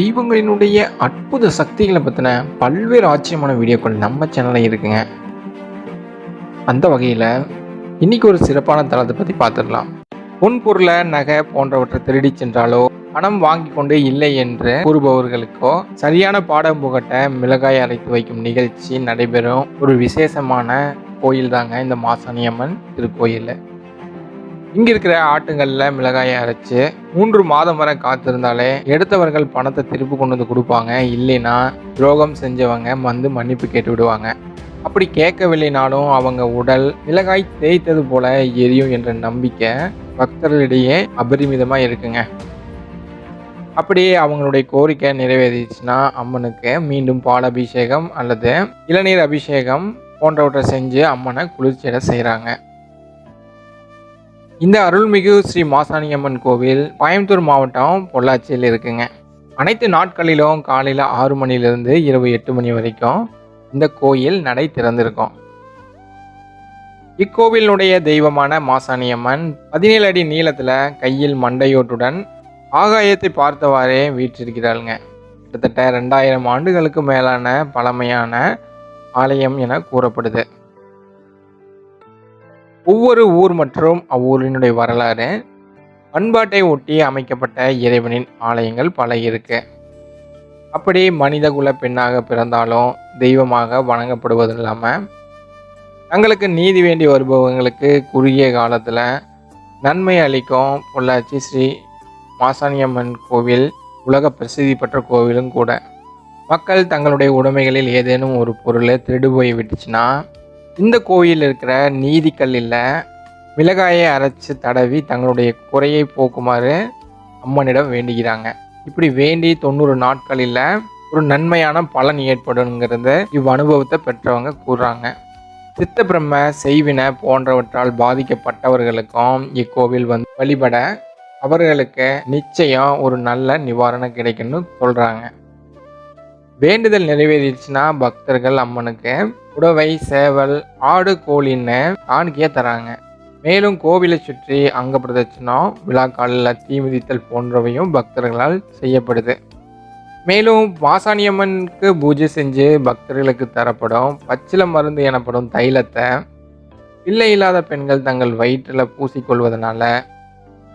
தெய்வங்களினுடைய அற்புத சக்திகளை பற்றின பல்வேறு ஆச்சரியமான வீடியோக்கள் நம்ம சேனலில் இருக்குங்க. அந்த வகையில் இன்னைக்கு ஒரு சிறப்பான தளத்தை பற்றி பார்த்துடலாம். பொன்பொருளை நகை போன்றவற்றை திருடி சென்றாலோ பணம் வாங்கி கொண்டு இல்லை என்று கூறுபவர்களுக்கோ சரியான பாடம் புகட்ட மிளகாய் அரைத்து வைக்கும் நிகழ்ச்சி நடைபெறும் ஒரு விசேஷமான கோயில் தாங்க இந்த மாசாணியம்மன் திருக்கோயிலில் இங்கே இருக்கிற ஆட்டுங்களில் மிளகாயை அரைச்சி மூன்று மாதம் வரை காத்திருந்தாலே எடுத்தவர்கள் பணத்தை திருப்பி கொண்டு வந்து கொடுப்பாங்க. இல்லைன்னா துரோகம் செஞ்சவங்க வந்து மன்னிப்பு கேட்டு விடுவாங்க. அப்படி கேட்கவில்லைனாலும் அவங்க உடல் மிளகாய் தேய்த்தது போல எரியும் என்ற நம்பிக்கை பக்தர்களிடையே அபரிமிதமாக இருக்குங்க. அப்படியே அவங்களுடைய கோரிக்கை நிறைவேறிச்சுன்னா அம்மனுக்கு மீண்டும் பால் அபிஷேகம் அல்லது இளநீர் அபிஷேகம் போன்றவற்றை செஞ்சு அம்மனை குளிர்ச்சியிட செய்கிறாங்க இந்த அருள்மிகு ஸ்ரீ மாசாணியம்மன் கோவில் கோயம்புத்தூர் மாவட்டம் பொள்ளாச்சியில் இருக்குங்க. அனைத்து நாட்களிலும் காலையில் ஆறு மணிலிருந்து இரவு எட்டு மணி வரைக்கும் இந்த கோயில் நடை திறந்திருக்கும். இக்கோவிலுடைய தெய்வமான மாசாணியம்மன் பதினேழு அடி நீளத்தில் கையில் மண்டையோட்டுடன் ஆகாயத்தை பார்த்தவாறே வீற்றிருக்கிறாளுங்க. கிட்டத்தட்ட ரெண்டாயிரம் ஆண்டுகளுக்கு மேலான பழமையான ஆலயம் என கூறப்படுது. ஒவ்வொரு ஊர் மற்றும் அவ்வூரினுடைய வரலாறு பண்பாட்டை ஒட்டி அமைக்கப்பட்ட இறைவனின் ஆலயங்கள் பல இருக்கு. அப்படி மனிதகுல பெண்ணாக பிறந்தாலும் தெய்வமாக வணங்கப்படுவது இல்லாமல் தங்களுக்கு நீதி வேண்டி வருபவங்களுக்கு குறுகிய காலத்தில் நன்மை அளிக்கும் பொள்ளாச்சி ஸ்ரீ மாசாணியம்மன் கோவில் உலக பிரசித்தி பெற்ற கோவிலும் கூட. மக்கள் தங்களுடைய உடைமைகளில் ஏதேனும் ஒரு பொருளை திருடு போய் விட்டுச்சுன்னா இந்த கோயில் இருக்கிற நீதிக்கல்லில் மிளகாயை அரைச்சு தடவி தங்களுடைய குறையை போக்குமாறு அம்மனிடம் வேண்டுகிறாங்க. இப்படி வேண்டி தொண்ணூறு நாட்களில் ஒரு நன்மையான பலன் ஏற்படுங்கிறத இவ் அனுபவத்தை பெற்றவங்க கூறுறாங்க. சித்த பிரம்ம செய்வின போன்றவற்றால் பாதிக்கப்பட்டவர்களுக்கும் இக்கோவில் வந்து வழிபட அவர்களுக்கு நிச்சயம் ஒரு நல்ல நிவாரணம் கிடைக்கும்னு சொல்கிறாங்க வேண்டுதல் நிறைவேறிடுச்சுன்னா பக்தர்கள் அம்மனுக்கு புடவை சேவல் ஆடு கோழின்னு காணிக்கையை தராங்க. மேலும் கோவிலை சுற்றி அங்க பிரதட்சணம் விழாக்காலில் தீ மிதித்தல் போன்றவையும் பக்தர்களால் செய்யப்படுது. மேலும் வாசாணியம்மனுக்கு பூஜை செஞ்சு பக்தர்களுக்கு தரப்படும் பச்சில மருந்து எனப்படும் தைலத்தை பிள்ளை இல்லாத பெண்கள் தங்கள் வயிற்றில் பூசிக்கொள்வதனால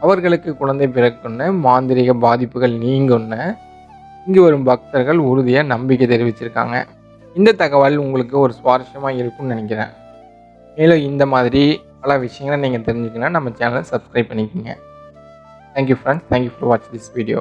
அவர்களுக்கு குழந்தை பிறக்குன்னு மாந்திரிக பாதிப்புகள் நீங்கும்னு இங்கு வரும் பக்தர்கள் உறுதியாக நம்பிக்கை தெரிவிச்சிருக்காங்க. இந்த தகவல் உங்களுக்கு ஒரு சுவாரஸ்யமாக இருக்கும்னு நினைக்கிறேன். மேலும் இந்த மாதிரி பல விஷயங்களை நீங்கள் தெரிஞ்சுக்கணும்னா நம்ம சேனலை சப்ஸ்கிரைப் பண்ணிக்கோங்க. Thank you friends thank you for watch this video